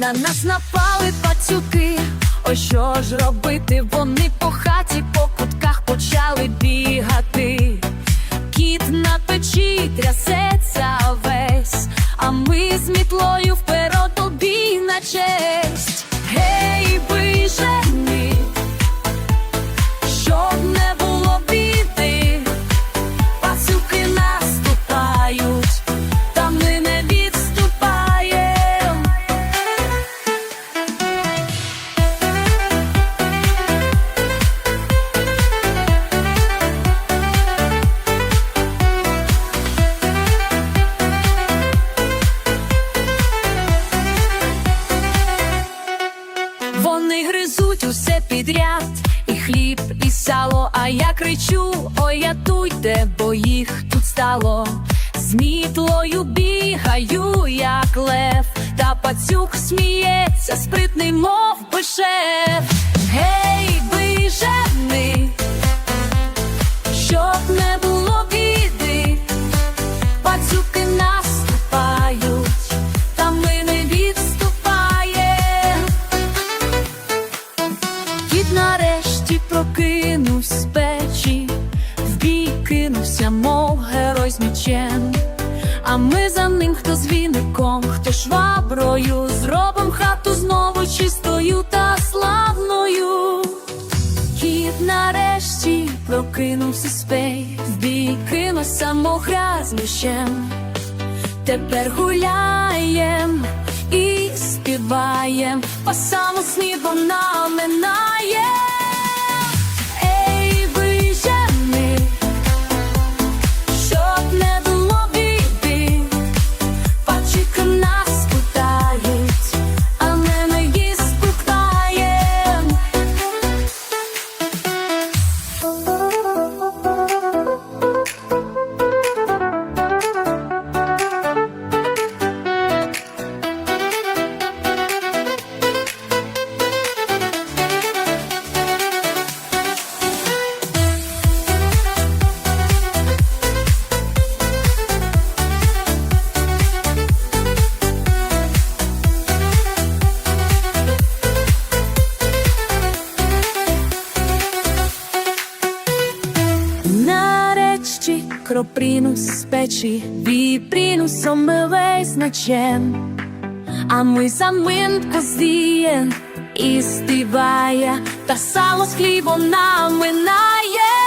На нас напали пацюки. О, що ж робити? Вони по хаті, по кутках почали бігати. Кіт на печі трясеться весь, а ми з мітлою вперед на Вони гризуть усе підряд, і хліб, і сало. А я кричу: ой, рятуйте, бо їх тут стало. З мітлою бігаю, як лев, та пацюк сміється, спритний, мов би шеф. А ми за ним, хто з віником, хто шваброю, зробим хату знову чистою та славною. Кіт нарешті прокинувся з пей, в бій кинувся, мечем. Тепер гуляєм і співаєм, по саму снігом наминає. Нарешті кропринус з печі, віпринусом ми весь начем. А ми за минку зієн і стиває, та сало з хлібом наминає.